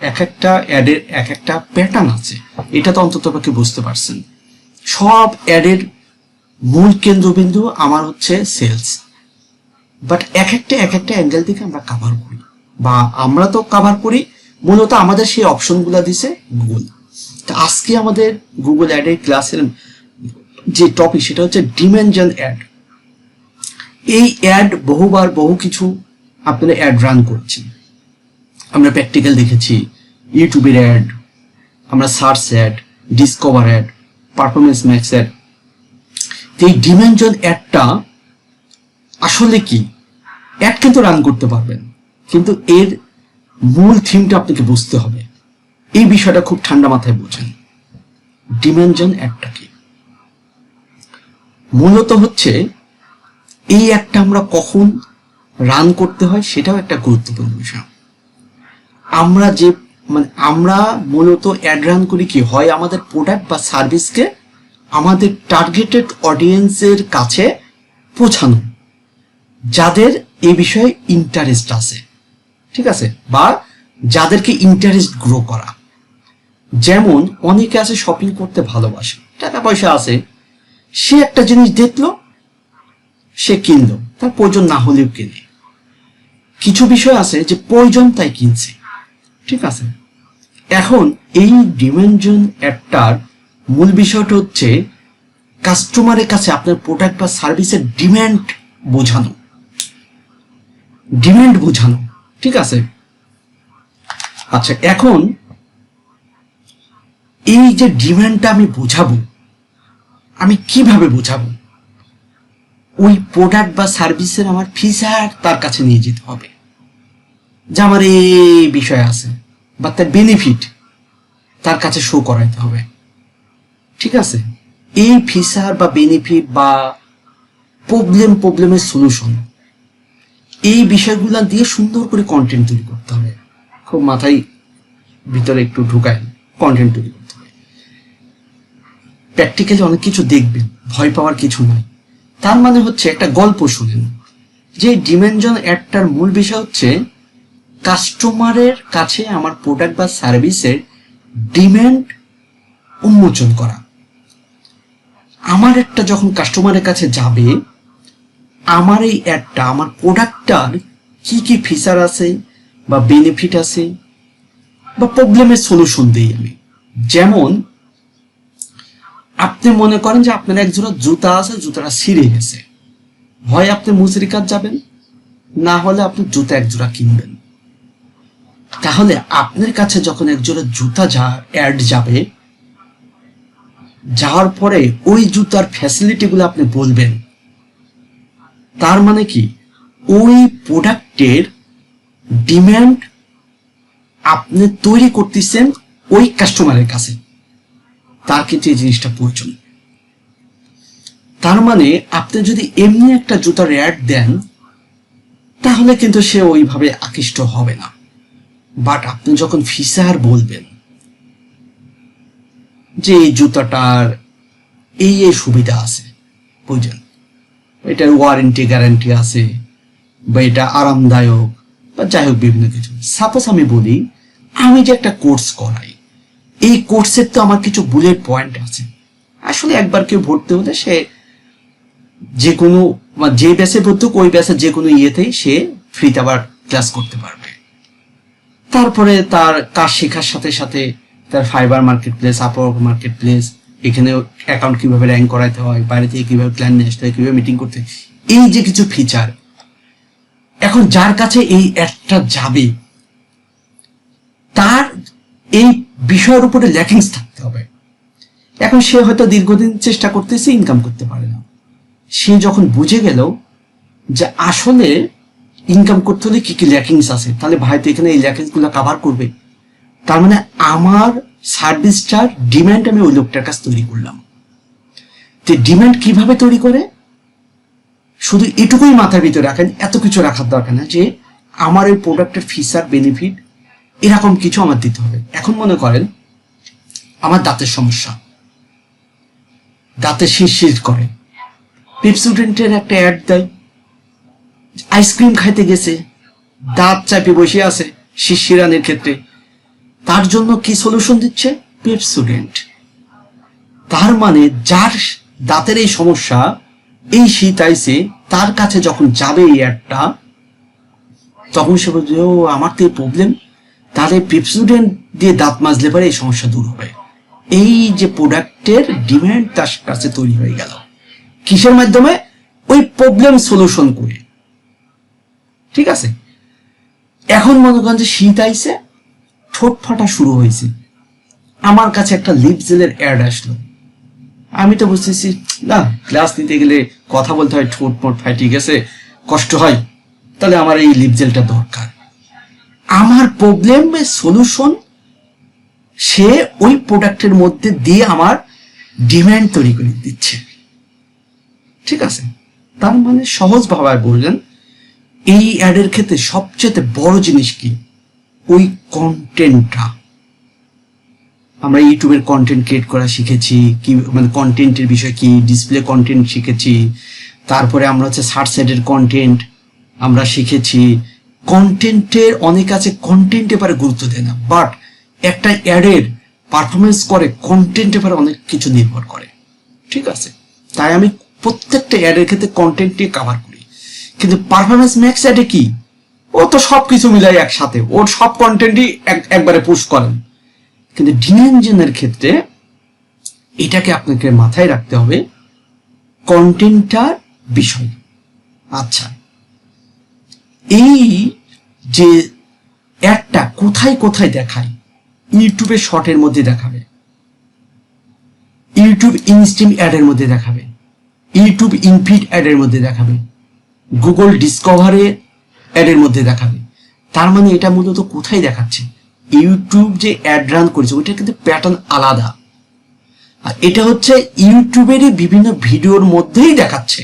এক একটা অ্যাডের এক একটা প্যাটার্ন আছে। এটা তো অন্তত পক্ষে বুঝতে পারছেন। সব অ্যাডের মূল কেন্দ্রবিন্দু আমার হচ্ছে সেলস বাট এক একটা এক একটা অ্যাঙ্গেল থেকে আমরা কাভার করি। বা আমরা তো কাভার করি, মূলত আমাদের সেই অপশনগুলো দিছে গুগল তা আজকে আমাদের গুগল অ্যাডের ক্লাসের যে টপিক সেটা হচ্ছে ডিমেনশন অ্যাড এই অ্যাড বহুবার বহু কিছু আপনারা অ্যাড রান করছেন। আমরা প্র্যাকটিক্যাল দেখেছি ইউটিউবের অ্যাড আমরা search ad discover ad performance max ad এই ডিমেনশন অ্যাডটা আসলে কি? অ্যাড কিন্তু রান করতে পারবেন, কিন্তু এর মূল থিমটা আপনাকে বুঝতে হবে। এই বিষয়টা খুব ঠান্ডা মাথায় বোঝেন ডিমেনশন অ্যাডটা কি? মূলত হচ্ছে, এই অ্যাডটা আমরা কখন রান করতে হয় সেটাও একটা গুরুত্বপূর্ণ বিষয়। আমরা যে মানে আমরা মূলত অ্যাড রান করি কি? হয় আমাদের প্রোডাক্ট বা সার্ভিসকে আমাদের টার্গেটেড অডিয়েন্সের কাছে পৌঁছানো, যাদের এই বিষয়ে ইন্টারেস্ট আছে। ঠিক আছে? বা যাদেরকে ইন্টারেস্ট গ্রো করা। যেমন, অনেকে আছে শপিং করতে ভালোবাসে। টাকা পয়সা আছে। সে একটা জিনিস দেখল, সে কিনলো। তার প্রয়োজন না হলেও কিনে। কিছু বিষয় আছে যে প্রয়োজন তাই কিনছে। ঠিক আছে। এখন এই ডিমেনশন অ্যাপটার মূল বিষয়টা হচ্ছে কাস্টমারের কাছে আপনার প্রোডাক্ট বা সার্ভিসের ডিমান্ড বোঝানো। ডিমান্ড বোঝানো, ঠিক আছে? আচ্ছা এখন এই যে ডিমান্ডটা আমি বোঝাবো, আমি কীভাবে বোঝাবো? ওই প্রোডাক্ট বা সার্ভিসের আমার ফিচার তার কাছে নিয়ে যেতে হবে। যে আমার এই বিষয় আছে বা তার বেনিফিট তার কাছে শো করাইতে হবে। ঠিক আছে? এই ফিচার বা বেনিফিট বা প্রবলেম প্রবলেমের সলিউশন এই বিষয়গুলো দিয়ে সুন্দর করে কন্টেন্ট তৈরি করতে হবে। খুব মাথায় ভিতরে একটু ঢুকায় কন্টেন্ট তৈরি করতে হবে। প্র্যাকটিক্যালি অনেক কিছু দেখবেন, ভয় পাওয়ার কিছু নয় তার মানে হচ্ছে একটা গল্প শুনেন। যে ডিমেনশন অ্যাডটার মূল বিষয় হচ্ছে কাস্টমারের কাছে আমার প্রোডাক্ট বা সার্ভিসের ডিমান্ড উন্মোচন করা। আমার একটা যখন কাস্টমারের কাছে যাবে, আমার এই অ্যাডটা আমার প্রোডাক্টটার কি কি ফিচার আছে বা বেনিফিট আছে বা প্রবলেমের সলিউশন দিই আমি। যেমন, আপনি মনে করেন যে আপনার এক জোড়া জুতা আছে, জুতাটা ছিঁড়ে গেছে। হয় আপনি মুসরিকাত যাবেন, না হলে আপনি জুতা এক জোড়া কিনবেন। তাহলে আপনার কাছে যখন এক জোড়া জুতা যা অ্যাড যাবে, যাওয়ার পরে ওই জুতার ফ্যাসিলিটিগুলো আপনি বলবেন। তার মানে কি? ওই প্রোডাক্টের ডিমান্ড আপনি তৈরি করতেছেন ওই কাস্টমারের কাছে। তার কিন্তু এই জিনিসটা প্রয়োজন। তার মানে আপনি যদি এমনি একটা জুতার অ্যাড দেন, তাহলে কিন্তু সে ওইভাবে আকৃষ্ট হবে না। বাট আপনি যখন ফিচার বলবেন যে এই জুতাটার এই এই সুবিধা আছে বুঝলেন? এটার ওয়ারেন্টি গ্যারান্টি আছে বা এটা আরামদায়ক বা যাই হোক বিভিন্ন কিছু। সাপোজ আমি বলি আমি যে একটা কোর্স করাই এই কোর্সের তো আমার কিছু বুলেট পয়েন্ট আছে। আসলে একবার কেউ ভর্তি হলে সে যে কোনো যে ভর্তি হোক, ওই ব্যাসে যে কোনো ইয়েতেই সে ফ্রিতে আবার ক্লাস করতে পারবে। তারপরে তার কাজ শেখার সাথে সাথে তার ফাইবার মার্কেট প্লেস আপর মার্কেট প্লেস এখানে অ্যাকাউন্ট কীভাবে র্যাঙ্ক করাতে হয়, বাইরে থেকে কীভাবে প্ল্যান নিয়ে আসতে হয়, কীভাবে মিটিং করতে এই যে কিছু ফিচার এখন যার কাছে এই অ্যাডটা যাবে, তার এই বিষয়ের উপরে ল্যাকিংস থাকতে হবে। এখন সে হয়তো দীর্ঘদিন চেষ্টা করতেছে ইনকাম করতে পারে না। সে যখন বুঝে গেল যে আসলে ইনকাম করতে হলে কি কি ল্যাকিংস আছে? তাহলে ভাই তো এখানে এই ল্যাকিংসগুলো কাভার করবে। তার মানে আমার সার্ভিসটার ডিম্যান্ড আমি ওই লোকটার কাছে তৈরি করলাম। তো ডিমান্ড কীভাবে তৈরি করে? শুধু এটুকুই মাথার ভিতরে রাখেন, এত কিছু রাখার দরকার না যে আমার ওই প্রোডাক্টের ফিচার বেনিফিট এরকম কিছু আমার দিতে হবে। এখন মনে করেন, আমার দাঁতের সমস্যা। দাঁতে শিরশির করে। পেপসুডেন্টের একটা অ্যাড দেয়। আইসক্রিম খাইতে গেছে। দাঁত চাপে বসে আছে শিশিরানের ক্ষেত্রে। তার জন্য কি সলিউশন দিচ্ছে? পেপসুডেন্ট তার মানে যার দাঁতের এই সমস্যা, এই শীত আইসে, তার কাছে যখন যাবে এই অ্যাডটা তখন সে বলছে ও, আমার তো এই প্রবলেম তাহলে পেপসুডেন্ট দিয়ে দাঁত মাজলে পরে এই সমস্যা দূর হবে। এই যে প্রোডাক্টের ডিমান্ড তার কাছে তৈরি হয়ে গেল। কিসের মাধ্যমে? ওই প্রবলেম সলিউশন করে। ঠিক আছে? এখন মনে করেন যে শীত আইছে, ঠোঁট ফাটা শুরু হয়েছে। আমার কাছে একটা লিপ জেলের অ্যাড আসলো। আমি তো বুঝতেছি, না ক্লাস নিতে গেলে কথা বলতে হয়, ঠোঁট ফোট ফাটি গেছে কষ্ট হয়। তাহলে আমার এই লিপ জেলটা দরকার। আমার প্রবলেম সলিউশন সে ওই প্রোডাক্টের মধ্যে দিয়ে আমার ডিম্যান্ড তৈরি করে দিচ্ছে। ঠিক আছে? তার মানে সহজ ভাবে বললেন এই অ্যাডের ক্ষেত্রে সবচেয়ে বড় জিনিস কি? ওই কন্টেন্টটা আমরা ইউটিউবের কন্টেন্ট ক্রিয়েট করা শিখেছি, কি মানে কন্টেন্টের বিষয় কি ডিসপ্লে কন্টেন্ট শিখেছি, তারপরে আমরা হচ্ছে সার্চ সাইডের কন্টেন্ট আমরা শিখেছি। কন্টেন্টের অনেক আছে কন্টেন্ট এবারে গুরুত্ব দেয় না বাট একটা অ্যাডের পারফরমেন্স করে কন্টেন্ট এবারে অনেক কিছু নির্ভর করে। ঠিক আছে? তাই আমি প্রত্যেকটা অ্যাডের ক্ষেত্রে কন্টেন্ট নিয়ে কাভার কিন্তু পারফরমেন্স ম্যাক্স অ্যাডে কি ও তো সব কিছু মিলাই একসাথে, ওর সব কন্টেন্টই একবারে পুশ করেন। কিন্তু ডিএনজেনের ক্ষেত্রে এটাকে আপনাকে মাথায় রাখতে হবে কন্টেন্টটার বিষয়। আচ্ছা এই যে অ্যাডটা কোথায় কোথায় দেখায়, ইউটিউবে শর্টের মধ্যে দেখাবে, ইউটিউব ইনস্ট্রিম অ্যাডের মধ্যে দেখাবে, ইউটিউব ইনফিড অ্যাডের মধ্যে দেখাবে গুগল ডিসকভারে অ্যাডের মধ্যে দেখাবে। তার মানে এটা মূলত কোথায় দেখাচ্ছে? ইউটিউব যে অ্যাড রান করেছে ওইটা কিন্তু প্যাটার্ন আলাদা। আর এটা হচ্ছে ইউটিউবেরই বিভিন্ন ভিডিওর মধ্যেই দেখাচ্ছে।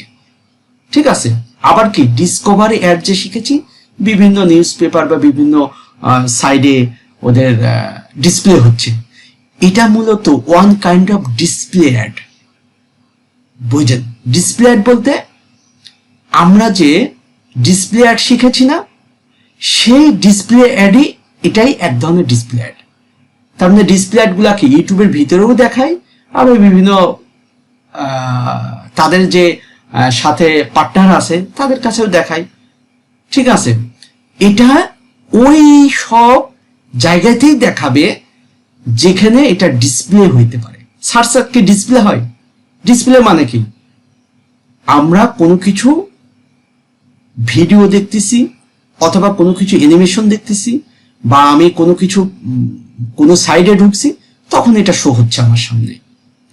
ঠিক আছে? আবার কি? ডিসকভারি অ্যাড যে শিখেছি, বিভিন্ন নিউজ পেপার বা বিভিন্ন সাইডে ওদের ডিসপ্লে হচ্ছে। এটা মূলত one kind of display ad বুঝলেন? ডিসপ্লে অ্যাড বলতে আমরা যে ডিসপ্লে অ্যাড শিখেছি না, সেই ডিসপ্লে অ্যাডই এটাই এক ধরনের ডিসপ্লে অ্যাড তার মানে ডিসপ্লে অ্যাডগুলাকে ইউটিউবের ভিতরেও দেখায় আবার বিভিন্ন তাদের যে সাথে পার্টনার আছে, তাদের কাছেও দেখায় ঠিক আছে? এটা ওই সব জায়গাতেই দেখাবে যেখানে এটা ডিসপ্লে হইতে পারে। সার্চ ডিসপ্লে হয়? ডিসপ্লে মানে কি? আমরা কোনো কিছু ভিডিও দেখতেছি অথবা কোনো কিছু অ্যানিমেশন দেখতেছি বা আমি কোনো কিছু, কোনো সাইডে ঢুকছি, তখন এটা শো হচ্ছে আমার সামনে।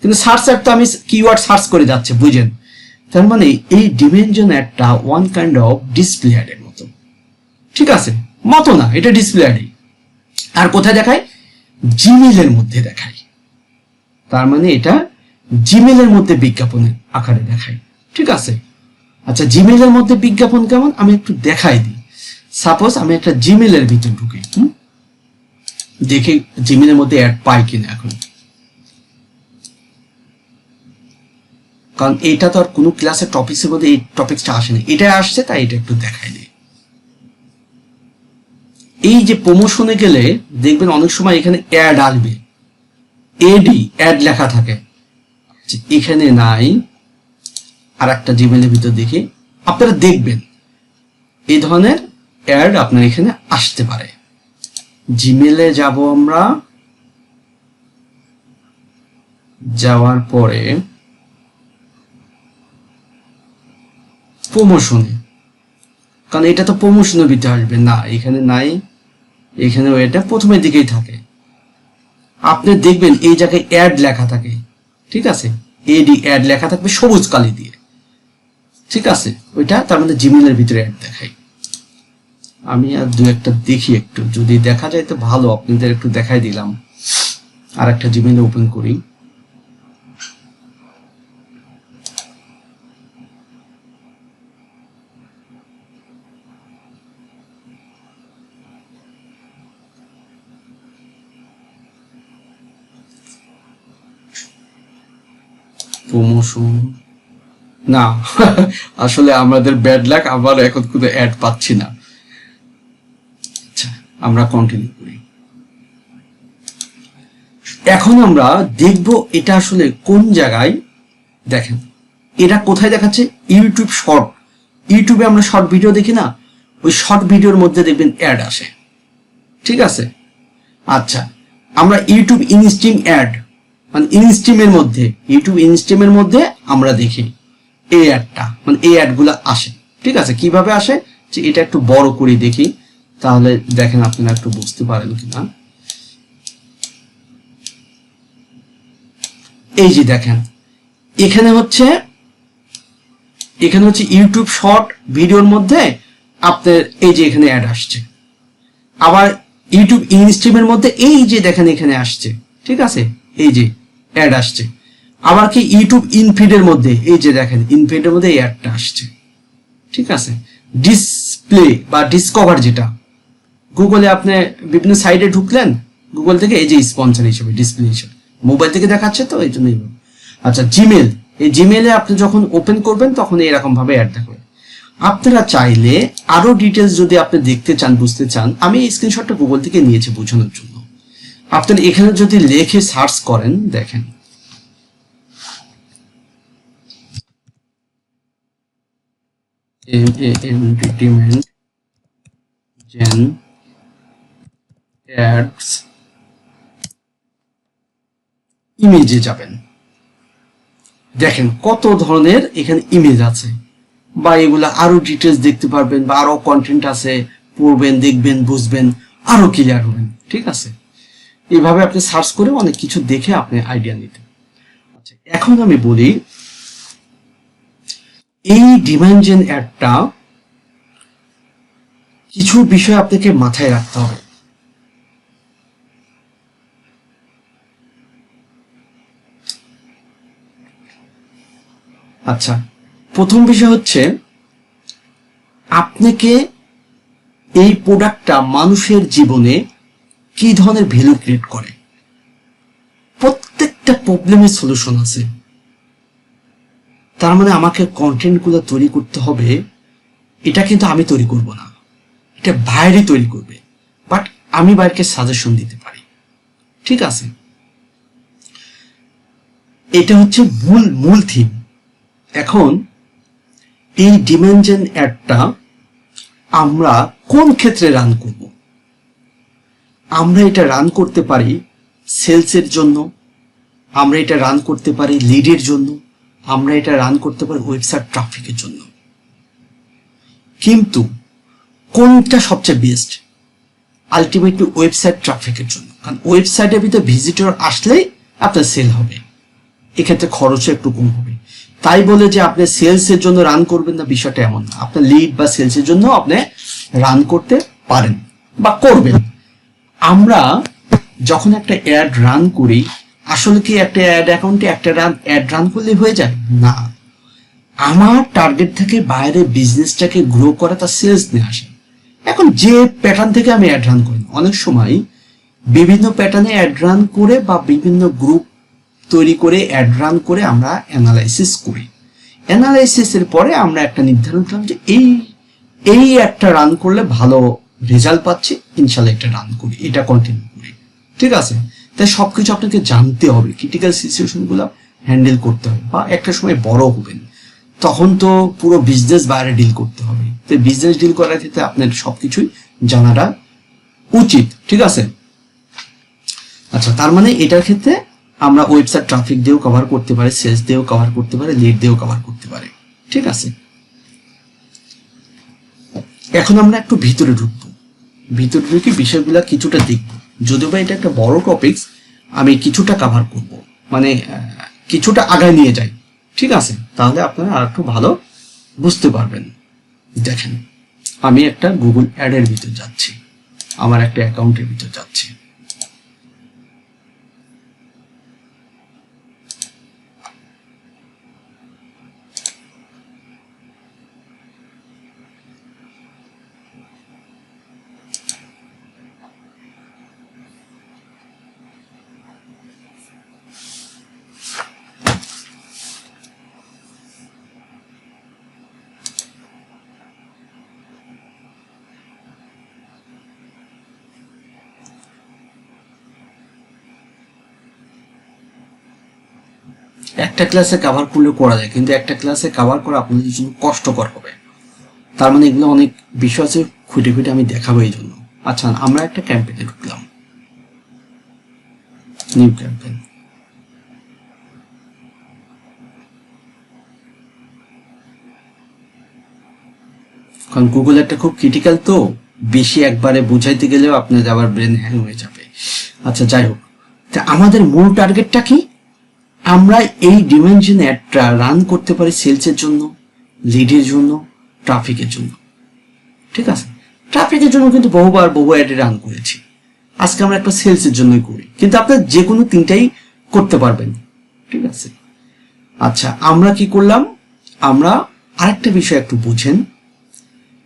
কিন্তু সার্চ অ্যাড তো আমি কিওয়ার্ড সার্চ করে যাচ্ছে, বুঝেন? তার মানে এই ডিমেনশন অ্যাডটা ওয়ান কাইন্ড অফ ডিসপ্লে অ্যাডের মতো। ঠিক আছে? মতো না, এটা ডিসপ্লে অ্যাডই আর কোথায় দেখায়? জিমেলের মধ্যে দেখায়। তার মানে এটা জিমেলের মধ্যে বিজ্ঞাপনের আকারে দেখায়। ঠিক আছে? আচ্ছা জিমেলের মধ্যে বিজ্ঞাপন কেমন? আমি একটু দেখাই দিই। সাপোজ আমি একটা জিমেলের ভিতরে ঢুকি দেখি জিমেলের মধ্যে অ্যাড পাই কিনা এখন। কারণ এটা তো আর কোনো ক্লাসের টপিক্সের মধ্যে এই টপিক্সটা আসেনি। এটা আসছে, তাই এটা একটু দেখাই দিই। এই যে প্রমোশনে গেলে দেখবেন অনেক সময় এখানে অ্যাড আসবে। এডি অ্যাড লেখা থাকে। এখানে নাই। আর একটা জিমেলের ভিতর দেখি। আপনারা দেখবেন, এই ধরনের অ্যাড আপনার এখানে আসতে পারে। জিমেলে যাব আমরা। যাওয়ার পরে প্রমোশনে কারণ এটা তো প্রমোশনের ভিতরে আসবে। না, এখানে নাই। এখানে এটা প্রথমের দিকেই থাকে। আপনি দেখবেন এই জায়গায় অ্যাড লেখা থাকে। ঠিক আছে? এডি অ্যাড লেখা থাকবে সবুজ কালি দিয়ে। ঠিক আছে, ওইটা তার মধ্যে জিমেলের ভিতরে অ্যাড দেখাই। আমি আর দু একটা দেখি একটু। যদি দেখা যায় তো ভালো, আপনাদের একটু দেখাই দিলাম। আর একটা জিমেল ওপেন করি। প্রমোশন না, আসলে আমাদের ব্যাড লাক আবার এখন কোনো অ্যাড পাচ্ছি না। আচ্ছা আমরা কন্টিনিউ করি। এখন আমরা দেখব এটা আসলে কোন জায়গায়, দেখেন, এটা কোথায় দেখাচ্ছে? ইউটিউব শর্ট ইউটিউবে আমরা শর্ট ভিডিও দেখি না? ওই শর্ট ভিডিওর মধ্যে দেখবেন অ্যাড আসে। ঠিক আছে? আচ্ছা আমরা ইউটিউব ইনস্ট্রিম অ্যাড মানে ইনস্ট্রিমের মধ্যে ইউটিউব ইনস্ট্রিমের মধ্যে আমরা দেখি। এই অ্যাডটা মানে এই অ্যাডগুলো আসে। ঠিক আছে? কীভাবে আসে? যে এটা একটু বড় করে দেখি, তাহলে দেখেন আপনারা একটু বুঝতে পারেন কিনা। এই যে দেখেন, এখানে হচ্ছে এখানে হচ্ছে ইউটিউব শর্ট ভিডিওর মধ্যে আপনার এই যে এখানে অ্যাড আসছে। আবার ইউটিউব ইনস্ট্রিমের মধ্যে এই যে দেখেন এখানে আসছে। ঠিক আছে? এই যে অ্যাড আসছে। আবার কি ইউটিউব ইনফিডের মধ্যে, এই যে দেখেন ইনফিডের মধ্যে এই অ্যাডটা আসছে। ঠিক আছে? ডিসপ্লে বা ডিসকভার যেটা। গুগলে আপনি বিভিন্ন সাইডে ঢুকলেন গুগল থেকে এই যে স্পন্সর হিসেবে ডিসপ্লে হিসেবে। মোবাইল থেকে দেখাচ্ছে তো, এই জন্যই। আচ্ছা জিমেল এই জিমেলে আপনি যখন ওপেন করবেন, তখন এরকম ভাবে অ্যাড দেখবেন আপনারা চাইলে আরও ডিটেলস যদি আপনি দেখতে চান, বুঝতে চান, আমি এই স্ক্রিনশটটা গুগল থেকে নিয়েছি বোঝানোর জন্য। আপনারা এখানে যদি লেখে সার্চ করেন, দেখেন। এন্টারটেনমেন্ট জেন অ্যাডস ইমেজে যাবেন। দেখেন কত ধরনের এখানে ইমেজ আছে। বা এগুলা আরও ডিটেলস দেখতে পারবেন বা আরও কন্টেন্ট আছে, পড়বেন, দেখবেন, বুঝবেন, আরও ক্লিয়ার হবেন, ঠিক আছে? এইভাবে আপনি সার্চ করে অনেক কিছু দেখে আপনি আইডিয়া নিতে। আচ্ছা এখন আমি বলি এই ডিমেনশন অ্যাডটা কিছু বিষয় আপনাকে মাথায় রাখতে হবে। আচ্ছা প্রথম বিষয় হচ্ছে আপনাকে এই প্রোডাক্টটা মানুষের জীবনে কি ধরনের ভ্যালু ক্রিয়েট করে? প্রত্যেকটা প্রবলেমের সলিউশন আছে। তার মানে আমাকে কন্টেন্টগুলো তৈরি করতে হবে, এটা কিন্তু আমি তৈরি করব না। এটা বাইরে তৈরি করবে। বাট আমি বাইরকে সাজেশন দিতে পারি। ঠিক আছে? এটা হচ্ছে মূল মূল থিম এখন, এই ডিমেনশন অ্যাডটা আমরা কোন ক্ষেত্রে রান করব? আমরা এটা রান করতে পারি সেলসের জন্য, আমরা এটা রান করতে পারি লিডের জন্য। আমরা এটা রান করতে পারি ওয়েবসাইট ট্রাফিকের জন্য। কিন্তু কোনটা সবচেয়ে বেস্ট আলটিমেটলি ওয়েবসাইট ট্রাফিকের জন্য। কারণ ওয়েবসাইটের ভিতরে ভিজিটর আসলেই আপনার সেল হবে। এক্ষেত্রে খরচও একটু কম হবে। তাই বলে যে আপনি সেলসের জন্য রান করবেন না, বিষয়টা এমন না। আপনার লিড বা সেলসের জন্য আপনি রান করতে পারেন বা করবেন। আমরা যখন একটা অ্যাড রান করি আসলে কি একটা অ্যাড অ্যাকাউন্টে একটা রান অ্যাড রান করলে হয়ে যায়? না। আমার টার্গেট থেকে বাইরে বিজনেসটাকে গ্রো করা তার সেলস নিয়ে আসে। এখন যে প্যাটার্ন থেকে আমি অ্যাড রান করি, অনেক সময় বিভিন্ন প্যাটার্নে অ্যাড রান করে বা বিভিন্ন গ্রুপ তৈরি করে অ্যাড রান করে আমরা অ্যানালাইসিস করি। অ্যানালাইসিসের পরে আমরা একটা নির্ধারণ করলাম যে এই এই একটা রান করলে ভালো রেজাল্ট পাচ্ছি, ইনশাল্লাহ এটা রান করি। এটা কন্টিনিউ করি। ঠিক আছে? তাই সবকিছু আপনাকে জানতে হবে। ক্রিটিক্যাল সিচুয়েশনগুলো হ্যান্ডেল করতে হবে বা একটা সময় বড় হবেন। তখন তো পুরো বিজনেস বাইরে ডিল করতে হবে। তো বিজনেস ডিল করার ক্ষেত্রে আপনার সবকিছুই জানাটা উচিত। ঠিক আছে? আচ্ছা তার মানে এটার ক্ষেত্রে আমরা ওয়েবসাইট ট্রাফিক দিয়েও কভার করতে পারি সেলস দিয়েও কভার করতে পারি লিড দিয়েও কভার করতে পারি। ঠিক আছে? এখন আমরা একটু ভিতরে ঢুকবো। ভিতরে ঢুকে বিষয়গুলো কিছুটা দেখব। যদিও বা এটা একটা বড় টপিকস আমি কিছুটা কাভার করব। মানে কিছুটা আগায় নিয়ে যাই। ঠিক আছে? তাহলে আপনারা আর একটু ভালো বুঝতে পারবেন। দেখেন, আমি একটা গুগল অ্যাডের ভিতর যাচ্ছি। আমার একটা অ্যাকাউন্টের ভিতর যাচ্ছি। একটা ক্লাসে কভার করলে করা যায়, কিন্তু একটা ক্লাসে কভার করা আপনাদের জন্য কষ্টকর হবে। তার মানে এগুলো অনেক বিষয় আছে, খুঁটে খুঁটে আমি দেখাবো এই জন্য। আচ্ছা আমরা একটা ক্যাম্পেইনে ঢুকলাম। নিউ ক্যাম্পেইন কারণ গুগল একটা খুব ক্রিটিক্যাল তো, বেশি একবারে বুঝাইতে গেলেও আপনার আবার ব্রেন হ্যাং হয়ে যাবে। আচ্ছা যাই হোক। তা আমাদের মূল টার্গেটটা কি? আমরা এই ডিমেনশন অ্যাডটা রান করতে পারি সেলসের জন্য লিডের জন্য ট্রাফিকের জন্য। ঠিক আছে? ট্রাফিকের জন্য কিন্তু বহুবার বহু অ্যাডে রান করেছি। আজকে আমরা একটা সেলসের জন্যই করি। কিন্তু আপনার যে কোনো তিনটাই করতে পারবেন। ঠিক আছে? আচ্ছা আমরা কি করলাম? আমরা আরেকটা বিষয় একটু বুঝেন।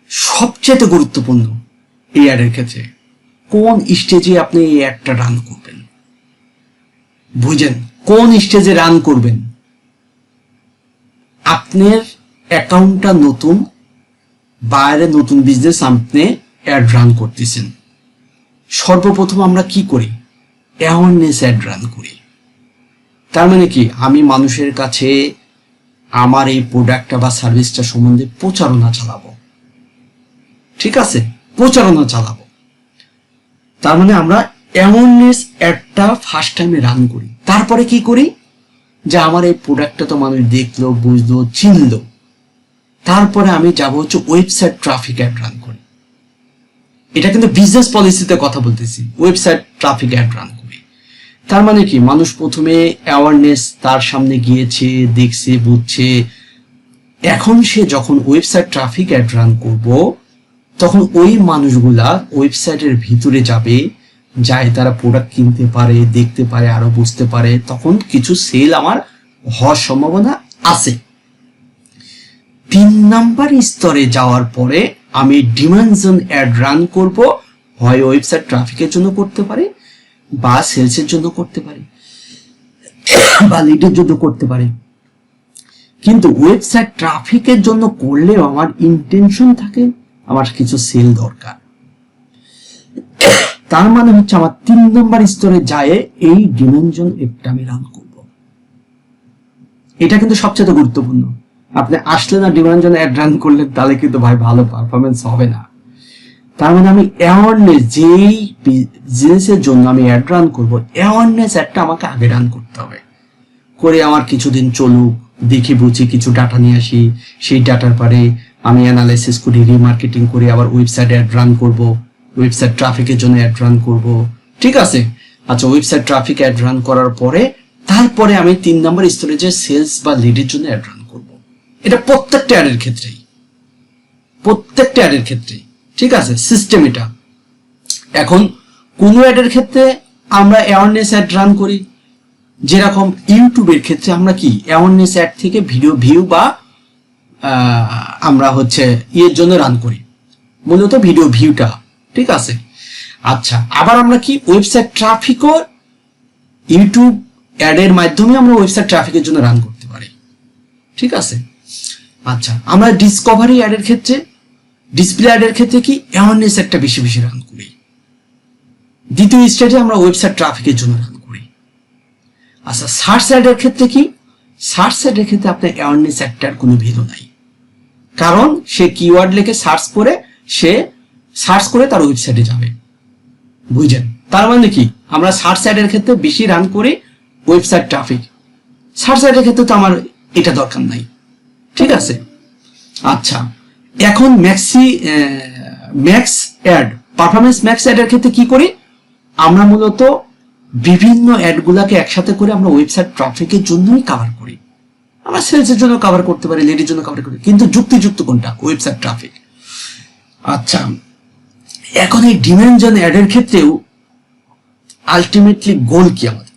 সবচেয়ে গুরুত্বপূর্ণ এই অ্যাডের ক্ষেত্রে, কোন স্টেজে আপনি এই অ্যাডটা রান করবেন? বুঝেন। কোন স্টেজে রান করবেন? আপনার অ্যাকাউন্টটা নতুন, বাইরে নতুন বিজনেস আপনি অ্যাড রান করতেছেন। সর্বপ্রথম আমরা কি করি? অ্যাওয়ারনেস অ্যাড রান করি। তার মানে কি? আমি মানুষের কাছে আমার এই প্রোডাক্টটা বা সার্ভিসটা সম্বন্ধে প্রচারণা চালাবো। ঠিক আছে? প্রচারণা চালাবো। তার মানে আমরা অ্যাওয়ারনেস অ্যাডটা ফার্স্ট টাইমে রান করি। তারপরে কি করি? যে আমার এই প্রোডাক্টটা তো মানুষ দেখল, বুঝলো, চিনলো। তারপরে আমি যাব হচ্ছে ওয়েবসাইট ট্রাফিক অ্যাড রান করি। এটা কিন্তু বিজনেস পলিসিতে কথা বলতেছি ওয়েবসাইট ট্রাফিক অ্যাড রান করি। তার মানে কি? মানুষ প্রথমে অ্যাওয়ারনেস তার সামনে গিয়েছে, দেখছে, বুঝছে। এখন সে যখন ওয়েবসাইট ট্রাফিক অ্যাড রান করব, তখন ওই মানুষগুলা ওয়েবসাইটের ভিতরে যাবে যায়, তারা প্রোডাক্ট কিনতে পারে, দেখতে পারে, আরও বুঝতে পারে, তখন কিছু সেল আমার হওয়ার সম্ভাবনা আছে। তিন নাম্বার স্তরে যাওয়ার পরে আমি ডিমান্ডজন অ্যাড রান করব, হয় ওয়েবসাইট ট্রাফিকের জন্য করতে পারি, বা সেলসের জন্য করতে পারি, বা লিডের জন্য করতে পারি। কিন্তু ওয়েবসাইট ট্রাফিকের জন্য করলেও আমার ইন্টেনশন থাকে, আমার কিছু সেল দরকার। তার মানে হচ্ছে আমার তিন নম্বর স্তরে যায় এই ডিমেনশন একটা আমি রান করব। এটা কিন্তু সবচেয়ে গুরুত্বপূর্ণ। আপনি আসলে না ডিমেনশন অ্যাড রান করলেন তাহলে কিন্তু ভাই ভালো পারফরমেন্স হবে না। তার মানে আমি অ্যাওয়ারনেস যেই বিজনেসের জন্য আমি অ্যাড রান করব অ্যাওয়ারনেস একটা আমাকে আগে রান করতে হবে। করে আমার কিছুদিন চলুক, দেখি বুঝি কিছু ডাটা নিয়ে আসি, সেই ডাটার পরে আমি অ্যানালাইসিস করি রিমার্কেটিং করি, আবার ওয়েবসাইট অ্যাড রান করব। ওয়েবসাইট ট্রাফিকের জন্য অ্যাড রান করব। ঠিক আছে? আচ্ছা ওয়েবসাইট ট্রাফিক অ্যাড রান করার পরে, তারপরে আমি তিন নম্বর স্তরে যে সেলস বা লিডের জন্য অ্যাড রান করব। এটা প্রত্যেকটা অ্যাডের ক্ষেত্রেই। প্রত্যেকটা অ্যাডের ক্ষেত্রেই। ঠিক আছে? সিস্টেম এটা। এখন, কোনো অ্যাডের ক্ষেত্রে আমরা অ্যাওয়ারনেস অ্যাড রান করি। যেরকম ইউটিউবের ক্ষেত্রে আমরা কি? অ্যাওয়ারনেস অ্যাড থেকে ভিডিও ভিউ বা আমরা হচ্ছে ইয়ের জন্য রান করি। মূলত ভিডিও ভিউটা ঠিক আছে? আচ্ছা আবার আমরা কি ওয়েবসাইট ট্রাফিকও ইউটিউব অ্যাডের মাধ্যমে আমরা ওয়েবসাইট ট্রাফিকের জন্য রান করতে পারি? ঠিক আছে? আচ্ছা আমরা ডিসকভারি অ্যাডের ক্ষেত্রে ডিসপ্লে অ্যাডের ক্ষেত্রে কি অ্যাওয়ারনেস একটা বেশি বেশি রান করি? দ্বিতীয় স্টেজে আমরা ওয়েবসাইট ট্রাফিকের জন্য রান করি। আচ্ছা সার্চ অ্যাডের ক্ষেত্রে কি? সার্চ অ্যাডের ক্ষেত্রে আপনার অ্যাওয়ারনেস একটার কোনো ভেদ নাই। কারণ সে কিওয়ার্ড লিখে সার্চ করে সে সার্চ করে তার ওয়েবসাইটে যাবে। বুঝছেন তার মানে কি? আমরা সার্চ অ্যাডের ক্ষেত্রে বেশি রান করি ওয়েবসাইট ট্রাফিক সার্চ অ্যাডের ক্ষেত্রে তো আমার এটা দরকার নাই। ঠিক আছে? আচ্ছা। এখন maxi max ad performance max অ্যাডের ক্ষেত্রে কি করি? আমরা মূলত বিভিন্ন অ্যাডগুলাকে একসাথে করে আমরা ওয়েবসাইট ট্রাফিকের জন্যই কভার করি। আমরা সেলসের জন্য কভার করতে পারি লেডির জন্য কভার করি। কিন্তু যুক্তিযুক্ত কোনটা? ওয়েবসাইট ট্রাফিক আচ্ছা। এখন এই ডিমেনশন অ্যাডের ক্ষেত্রেও আলটিমেটলি গোল কি আমাদের?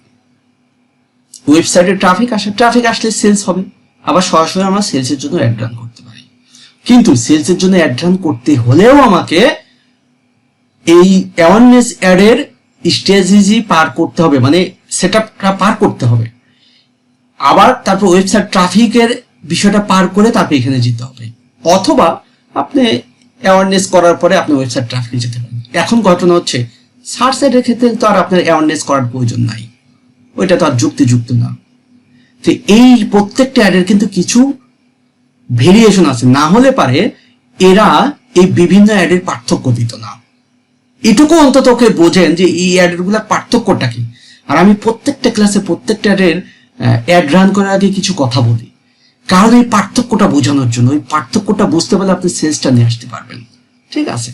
ওয়েবসাইটে ট্রাফিক আসে ট্রাফিক আসলে সেলস হবে। আবার সরাসরি আমরা সেলসের জন্য অ্যাড রান করতে পারি। কিন্তু সেলসের জন্য অ্যাড রান করতে হলেও আমাকে এই অ্যাওয়ারনেস অ্যাডের স্ট্র্যাটেজি পার করতে হবে মানে সেটআপটা পার করতে হবে। আবার তারপর ওয়েবসাইট ট্রাফিকের বিষয়টা পার করে তারপর এখানে যেতে হবে। অথবা আপনি অ্যাওয়ারনেস করার পরে আপনি ওয়েবসাইট ট্রাফিকে যেতে পারেন। এখন ঘটনা হচ্ছে সার্চ সাইটের ক্ষেত্রে তো আর আপনার অ্যাওয়ারনেস করার প্রয়োজন নাই। ওইটা তো আর যুক্তিযুক্ত না। তো এই প্রত্যেকটা অ্যাডের কিন্তু কিছু ভেরিয়েশন আছে। না হলে পারে এরা এই বিভিন্ন অ্যাডের পার্থক্য দিত না। এটুকু অন্তত ওকে বোঝেন যে এই অ্যাডেরগুলার পার্থক্যটা কি। আর আমি প্রত্যেকটা ক্লাসে প্রত্যেকটা অ্যাডের অ্যাড রান করার আগে কিছু কথা বলি। কারণ এই পার্থক্যটা বোঝানোর জন্য, ওই পার্থক্যটা বুঝতে পারলে আপনি সেলসটা নিয়ে আসতে পারবেন। ঠিক আছে?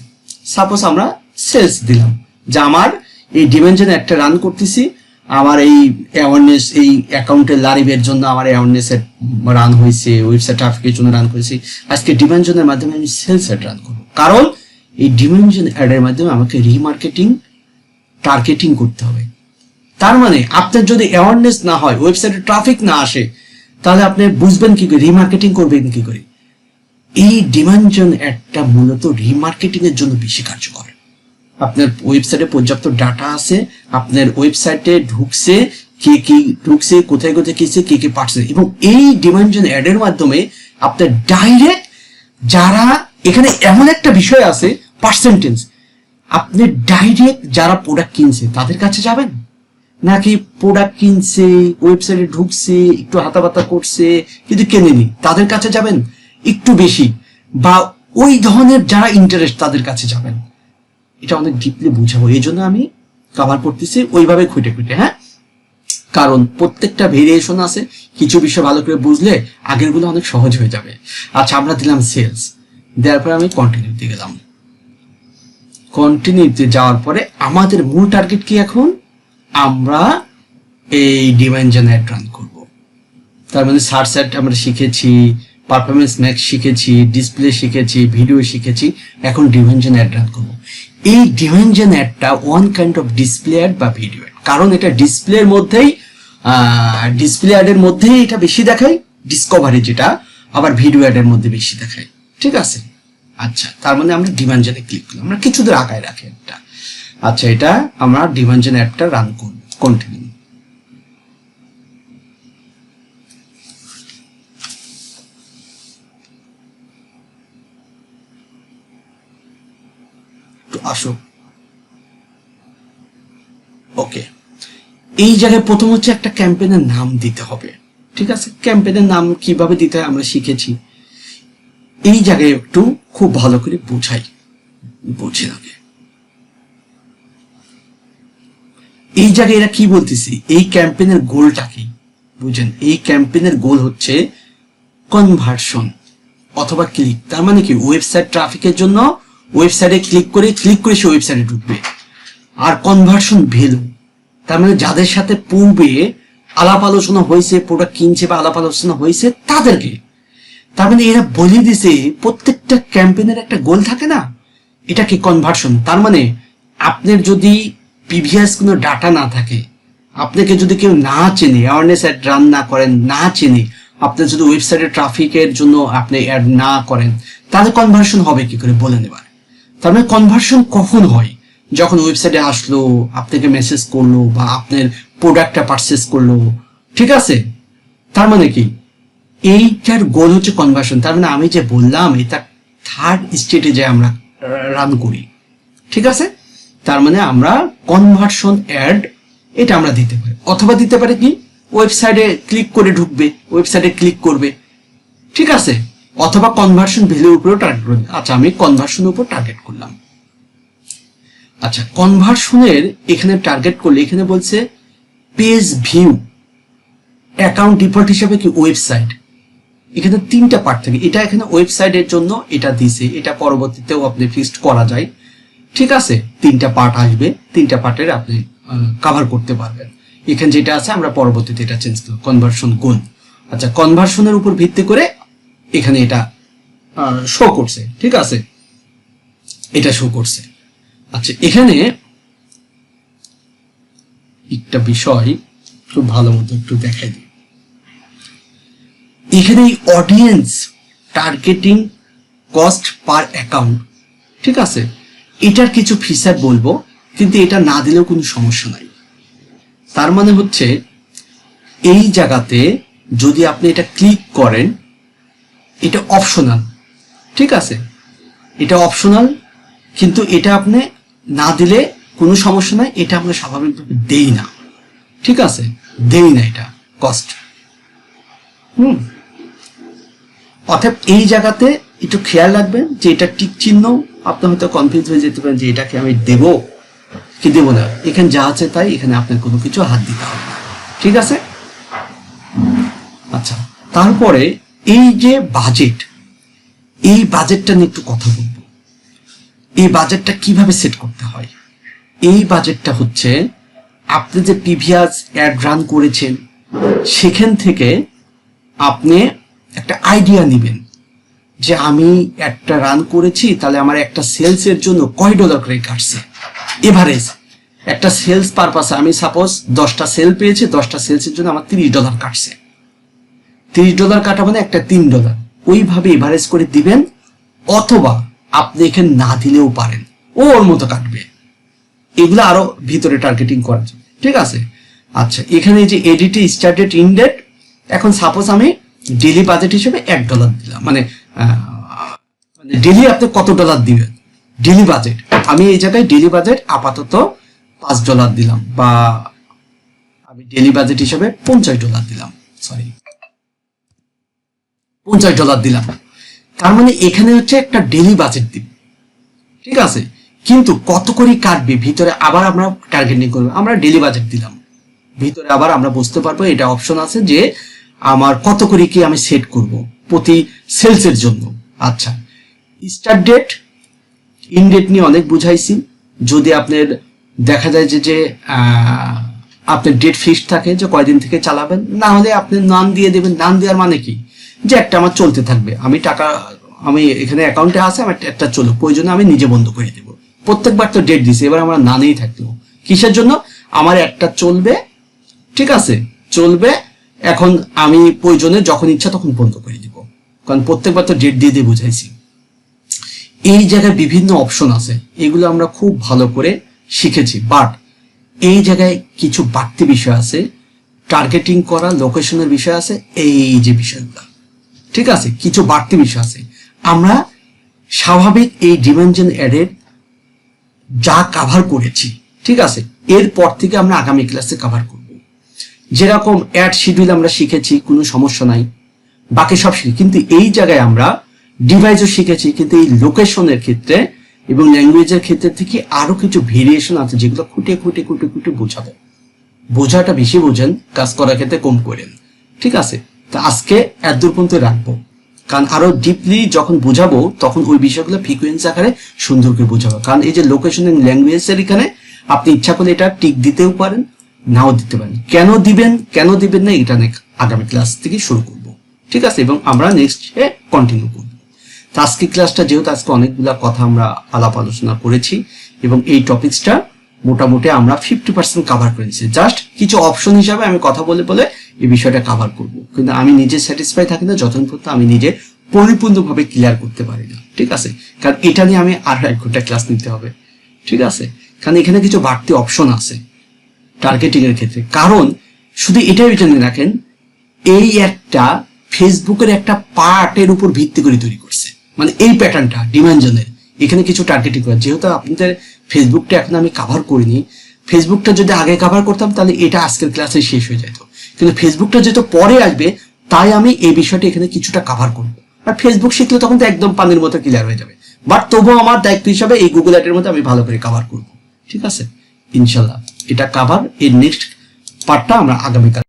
সাপোজ আমরা সেলস দিলাম, যে আমার এই ডিমেনশন একটা রান করতেছি, আমার এই অ্যাওয়ারনেস এই অ্যাকাউন্টের লারিভের জন্য আমার অ্যাওয়ারনেস রান হয়েছে ওয়েবসাইট ট্রাফিকের জন্য রান করেছি। আজকে ডিমেনশনের মাধ্যমে আমি সেলস অ্যাড রান করব। কারণ এই ডিমেনশন অ্যাডের মাধ্যমে আমাকে রিমার্কেটিং টার্গেটিং করতে হবে। তার মানে আপনার যদি অ্যাওয়ারনেস না হয় ওয়েবসাইটে ট্রাফিক না আসে তাহলে আপনি বুঝবেন কি করে? রিমার্কেটিং করবেন কি করে? এই ডিমান্ডজন অ্যাডটা মূলত রিমার্কেটিং এর জন্য বেশি কার্যকর। আপনার ওয়েবসাইটে পর্যাপ্ত ডাটা আছে, আপনার ওয়েবসাইটে ঢুকছে, কে কি ঢুকছে, কোথায় কোথায় গেছে কে কে পাঠছে এবং এই ডিমান্ডজন অ্যাডের মাধ্যমে আপনার ডাইরেক্ট যারা এখানে এমন একটা বিষয় আছে পার্সেন্টেজ আপনি ডাইরেক্ট যারা প্রোডাক্ট কিনছে, তাদের কাছে যাবেন। নাকি প্রোডাক্ট কিনছে ওয়েবসাইটে ঢুকছে, একটু হাতাবাতা করছে, কিন্তু কেনেনি? তাদের কাছে যাবেন? একটু বেশি। বা ওই ধরনের যারা ইন্টারেস্ট তাদের কাছে যাবেন। এটা অনেক ডিপলি বুঝাবো। এই জন্য আমি কভার করতেছি ওইভাবে খুঁটে খুঁটে হ্যাঁ? কারণ প্রত্যেকটা ভেরিয়েশন আছে। কিছু বিষয় ভালো করে বুঝলে আগেরগুলো অনেক সহজ হয়ে যাবে। আচ্ছা আমরা দিলাম সেলস দেওয়ার পরে আমি কন্টিনিউতে গেলাম। কন্টিনিউতে যাওয়ার পরে আমাদের মূল টার্গেট কি এখন? আমরা এই ডিমান্ড জেনারেট রান করব। তার মানে সার্চ অ্যাড আমরা শিখেছি পারফরমেন্স ম্যাক্স শিখেছি ডিসপ্লে শিখেছি ভিডিও শিখেছি, এখন ডিমেনশন অ্যাড রান করব। এই dimension অ্যাডটা one kind of display ad বা ভিডিও অ্যাড কারণ এটা ডিসপ্লের মধ্যেই ডিসপ্লে অ্যাডের মধ্যেই এটা বেশি দেখায় ডিসকভারি যেটা, আবার ভিডিও অ্যাডের মধ্যে বেশি দেখায়। ঠিক আছে? আচ্ছা তার মানে আমরা ডিমেনশনে ক্লিক করলাম। আমরা কিছু দূর আগায় রাখি একটা। আচ্ছা এটা আমরা ডিমেনশন অ্যাডটা রান করব কন্টিনিউ ওকে এই জায়গায় প্রথম হচ্ছে একটা ক্যাম্পেনের নাম দিতে হবে, ঠিক আছে? ক্যাম্পেনের নাম কীভাবে দিতে হয় আমরা শিখেছি। এই জায়গায় একটু খুব ভালো করে বোঝাই, বুঝে আগে এই জায়গায় এরা কি বলতেছে? এই ক্যাম্পেনের গোলটা কি? বুঝেন এই ক্যাম্পেনের গোল হচ্ছে কনভার্সন অথবা ক্লিক তার মানে কি? ওয়েবসাইট ট্রাফিকের জন্য ওয়েবসাইটে ক্লিক করে ক্লিক করে সে ওয়েবসাইটে ঢুকবে। আর কনভার্সন ভ্যালু তার মানে যাদের সাথে পূর্বে আলাপ আলোচনা হয়েছে প্রোডাক্ট কিনছে বা আলাপ আলোচনা হয়েছে, তাদেরকে। তার মানে এরা বলে দিছে, প্রত্যেকটা ক্যাম্পেনের একটা গোল থাকে না? এটা কি কনভার্সন তার মানে আপনার যদি প্রিভিয়াস কোনো ডাটা না থাকে। আপনাকে যদি কেউ না চেনে অ্যাওয়ারনেস অ্যাড রান না করেন, না চেনে আপনার যদি ওয়েবসাইটে ট্রাফিকের জন্য আপনি অ্যাড না করেন, তাহলে কনভার্সন হবে কি করে বলে নেবার তার মানে কনভার্সন কখন হয়? যখন ওয়েবসাইটে আসলো, আপনাকে মেসেজ করল বা আপনার প্রোডাক্টটা পারচেস করল, ঠিক আছে? তার মানে কি? এইটার গোল হচ্ছে কনভার্সন তার মানে আমি যে বললাম, এটা থার্ড স্টেটে যে আমরা রান করি। ঠিক আছে? তার মানে আমরা কনভার্সন অ্যাড এটা আমরা দিতে পারি। অথবা দিতে পারি কি? ওয়েবসাইটে ক্লিক করে ঢুকবে ওয়েবসাইটে ক্লিক করবে। ঠিক আছে? অথবা কনভার্সন ভ্যালুর উপরেও টার্গেট করবে। আচ্ছা আমি কনভার্সনের উপর টার্গেট করলাম। আচ্ছা কনভার্সনের এখানে টার্গেট করলে এখানে বলছে পেজ ভিউ অ্যাকাউন্ট ডিফল্ট হিসাবে কি ওয়েবসাইট এখানে তিনটা পার্ট থাকে। এটা এখানে ওয়েবসাইটের জন্য এটা দিছে। এটা পরবর্তীতেও আপনি ফিক্সড করা যায়। ঠিক আছে, তিনটা পার্ট আসবে, তিনটা পার্টের আপনি কভার করতে পারবেন। এখানে যেটা আছে, আমরা পরবর্তীতে এটা চেঞ্জ করব। কনভার্সন গোল আচ্ছা কনভার্সনের উপর ভিত্তি করে এখানে এটা শো করছে। ঠিক আছে? এটা শো করছে। আচ্ছা এখানে একটা বিষয় খুব ভালো মতো একটু দেখাই দিই। এখানে audience targeting cost per account ঠিক আছে? এটার কিছু ফিচার বলব, কিন্তু এটা না দিলেও কোনো সমস্যা নাই। তার মানে হচ্ছে, এই জায়গাতে যদি আপনি এটা ক্লিক করেন, এটা অপশনাল ঠিক আছে? এটা অপশনাল কিন্তু এটা আপনি না দিলে কোনো সমস্যা নাই, এটা আমরা স্বাভাবিকভাবে দেই না। ঠিক আছে? দেই না এটা কস্ট হুম? অর্থাৎ এই জায়গাতে একটু খেয়াল রাখবেন যে এটা টিক চিহ্ন, আপনি হয়তো কনফিউজ হয়ে যেতে পারেন যে এটাকে আমি দেব কি দেবো না। এখানে যা আছে তাই, এখানে আপনার কোনো কিছু হাত দিতে হবে ঠিক আছে? আচ্ছা তারপরে এই যে বাজেট এই বাজেটটা নিয়ে একটু কথা বলব। এই বাজেটটা কীভাবে সেট করতে হয়? এই বাজেটটা হচ্ছে, আপনি যে প্রিভিয়াস অ্যাড রান করেছেন, সেখান থেকে আপনি একটা আইডিয়া নেবেন। যে আমি একটা রান করেছি, তাহলে আমার একটা সেলসের জন্য কয় ডলার করে কাটছে এভারেজ একটা সেলস পারপাসে আমি সাপোজ দশটা সেল পেয়েছি, দশটা সেলসের জন্য আমার তিরিশ ডলার কাটছে তিরিশ ডলার কাটা মানে একটা তিন ডলার ওইভাবে এভারেজ করে দিবেন, অথবা আপনি এখানে না দিলেও পারেন। ও ওর মতো কাটবে। এগুলো আরও ভিতরে টার্গেটিং করা যায় ঠিক আছে? আচ্ছা এখানে যে এডিটে স্টার্টেড ইনডেট এখন সাপোজ আমি ডেলি বাজেট হিসেবে এক ডলার দিলাম। মানে ডেলি আপনি কত ডলার দিবেন? ডেলি বাজেট আমি এই জায়গায় ডেলি বাজেট আপাতত পাঁচ ডলার দিলাম বা আমি ডেলি বাজেট হিসেবে পঞ্চাশ ডলার দিলাম। সরি পঞ্চাশ ডলার দিলাম। তার মানে এখানে হচ্ছে একটা ডেলি বাজেট দিব ঠিক আছে? কিন্তু কত করে কাটবে? ভিতরে আবার আমরা টার্গেটিং করব। আমরা ডেলি বাজেট দিলাম। ভিতরে আবার আমরা বুঝতে পারব এটা অপশন আছে যে আমার কত করে কি আমি সেট করব। প্রতি সেলসের জন্য। আচ্ছা স্টার্ট ডেট ইন ডেট নিয়ে অনেক বুঝাইছি। যদি আপনার দেখা যায় যে যে আপনার ডেট ফিক্সড থাকে, যে কয়দিন থেকে চালাবেন, না হলে আপনি নান দিয়ে দেবেন। নান দেওয়ার মানে কি? যে একটা আমার চলতে থাকবে। আমি টাকা, আমি এখানে অ্যাকাউন্টে আছে, আমার একটা চলুক। প্রয়োজনে আমি নিজে বন্ধ করে দেবো। প্রত্যেকবার তো ডেট দিছি, এবার আমরা নানেই থাকব কিসের জন্য? আমার একটা চলবে, ঠিক আছে? চলবে, এখন আমি প্রয়োজনে যখন ইচ্ছা তখন বন্ধ করে কারণ প্রত্যেকবার তো ডেট দিয়ে দিয়ে বুঝাইছি। এই জায়গায় বিভিন্ন অপশন আছে, এগুলো আমরা খুব ভালো করে শিখেছি। বাট এই জায়গায় কিছু বাড়তি বিষয় আছে টার্গেটিং করা লোকেশনের বিষয় আছে, এই যে বিষয়গুলো। ঠিক আছে? কিছু বাড়তি বিষয় আছে। আমরা স্বাভাবিক এই ডিমেনশন অ্যাডের যা কাভার করেছি, ঠিক আছে? এরপর থেকে আমরা আগামী ক্লাসে কাভার করব। যেরকম অ্যাড শিডিউল আমরা শিখেছি, কোনো সমস্যা নাই। বাকি সব শিখি। কিন্তু এই জায়গায় আমরা ডিভাইসও শিখেছি, কিন্তু এই লোকেশনের ক্ষেত্রে এবং ল্যাঙ্গুয়েজের ক্ষেত্রে থেকে আরও কিছু ভেরিয়েশন আছে যেগুলো খুঁটে খুঁটে খুঁটে খুঁটে বোঝাবে বোঝাটা বেশি বোঝেন, কাজ করার ক্ষেত্রে কম করেন। ঠিক আছে? তা আজকে এত দূর পর্যন্ত রাখব। কারণ আরও ডিপলি যখন বোঝাবো, তখন ওই বিষয়গুলো ফ্রিকুয়েন্সি আকারে সুন্দর করে বোঝাবো। কারণ এই যে লোকেশন এবং ল্যাঙ্গুয়েজের এখানে আপনি ইচ্ছা করলে এটা টিক দিতেও পারেন, নাও দিতে পারেন। কেন দিবেন কেন দিবেন না, এটা আগামী ক্লাস থেকে শুরু করব। ঠিক আছে, এবং আমরা নেক্সট কন্টিনিউ করব। তো আজকে ক্লাসটা যেহেতু আজকে অনেকগুলা কথা আমরা আলাপ আলোচনা করেছি, এবং এই টপিকসটা মোটামুটি আমরা ফিফটি পার্সেন্ট কাভার করেছি জাস্ট কিছু অপশন হিসাবে আমি কথা বলে বলে এই বিষয়টা কাভার করব। কিন্তু আমি নিজে স্যাটিসফাই থাকি না যতক্ষণ পর্যন্ত আমি নিজে পরিপূর্ণভাবে ক্লিয়ার করতে পারি না। ঠিক আছে? কারণ এটা নিয়ে আমি আরও এক ঘণ্টা ক্লাস নিতে হবে। ঠিক আছে? কারণ এখানে কিছু বাড়তি অপশন আছে টার্গেটিং এর ক্ষেত্রে। কারণ শুধু এটাই জেনে রাখেন, এই একটা ফেসবুকের একটা পার্টের উপর ভিত্তি করে তৈরি করছে। মানে এই প্যাটার্নটা ডিমেনশনের এখানে কিছু টার্গেটিং করে। যেহেতু আপনাদের ফেসবুকটা এখন আমি কাভার করিনি, ফেসবুকটা যদি আগে কাভার করতাম, তাহলে এটা আজকের ক্লাসে শেষ হয়ে যেত। কিন্তু ফেসবুকটা যেহেতু পরে আসবে, তাই আমি এই বিষয়টা এখানে কিছুটা কাভার করব। আর ফেসবুক শিখলে তখন তো একদম পানির মতো ক্লিয়ার হয়ে যাবে। বাট তবুও আমার দায়িত্ব হিসাবে এই গুগল অ্যাডের মধ্যে আমি ভালো করে কাভার করব। ঠিক আছে? ইনশাল্লাহ। এটা কাভার এর নেক্সট পার্টটা আমরা আগামীকাল